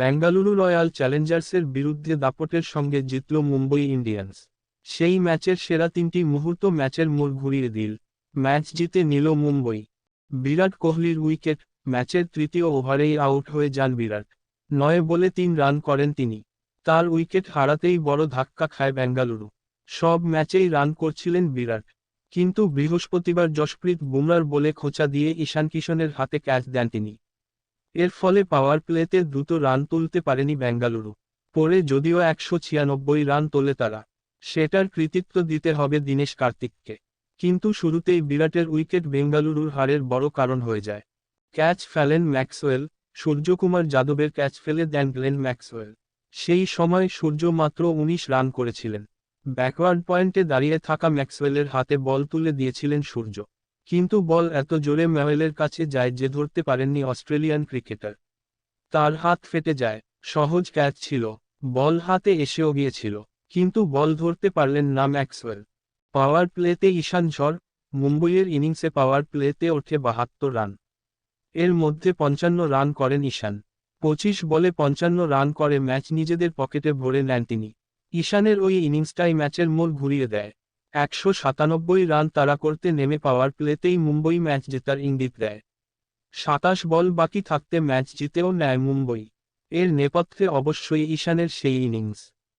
Bengaluru royal চ্যালেঞ্জার্সের বিরুদ্ধে দাপটের সঙ্গে জিতল মুম্বই ইন্ডিয়ান্স। সেই ম্যাচের সেরা তিনটি মুহূর্ত ম্যাচের মোড় ঘুরিয়ে দিল। ম্যাচ জিতে নিল মুম্বই। বিরাট কোহলির উইকেট, ম্যাচের তৃতীয় ওভারেই আউট হয়ে যান বিরাট। নয় বলে তিন রান করেন তিনি। তার উইকেট হারাতেই বড় ধাক্কা খায় বেঙ্গালুরু। সব ম্যাচেই রান করছিলেন বিরাট। কিন্তু বৃহস্পতিবার যশপ্রীত বুমরার বলে খোঁচা দিয়ে ঈশান কিশনের হাতে ক্যাচ দেন তিনি। এর ফলে পাওয়ার প্লেতে দ্রুত রান তুলতে পারেনি বেঙ্গালুরু। পরে যদিও একশো ছিয়ানব্বই রান তোলে তারা। সেটার কৃতিত্ব দিতে হবে দীনেশ কার্তিককে। কিন্তু শুরুতেই বিরাটের উইকেট বেঙ্গালুরুর হারের বড় কারণ হয়ে যায়। ক্যাচ ফেলেন ম্যাক্সওয়েল, সূর্যকুমার যাদবের ক্যাচ ফেলে দেন গ্লেন ম্যাক্সওয়েল। সেই সময় সূর্য মাত্র উনিশ রান করেছিলেন। ব্যাকওয়ার্ড পয়েন্টে দাঁড়িয়ে থাকা ম্যাক্সওয়েলের হাতে বল তুলে দিয়েছিলেন সূর্য। কিন্তু বল এত জোরে ম্যাওয়েলের কাছে যায় যে ধরতে পারেননি অস্ট্রেলিয়ান ক্রিকেটার। তার হাত ফেটে যায়, সহজ ক্যাচ ছিল, বল হাতে এসেও গিয়েছিল, কিন্তু বল ধরতে পারলেন না ম্যাক্সওয়েল। পাওয়ার প্লেতে ঈশান ঝড়, মুম্বইয়ের ইনিংসে পাওয়ার প্লেতে ওঠে বাহাত্তর রান। এর মধ্যে পঞ্চান্ন রান করেন ঈশান। পঁচিশ বলে পঞ্চান্ন রান করে ম্যাচ নিজেদের পকেটে ভরে নেন তিনি। ঈশানের ওই ইনিংসটাই ম্যাচের মোড় ঘুরিয়ে দেয়। একশো সাতানব্বই রান তারা করতে নেমে পাওয়ার প্লেতেই মুম্বই ম্যাচ জেতার ইঙ্গিত দেয়। সাতাশ বল বাকি থাকতে ম্যাচ জিতেও নেয় মুম্বই। এর নেপথ্যে অবশ্যই ঈশানের সেই ইনিংস।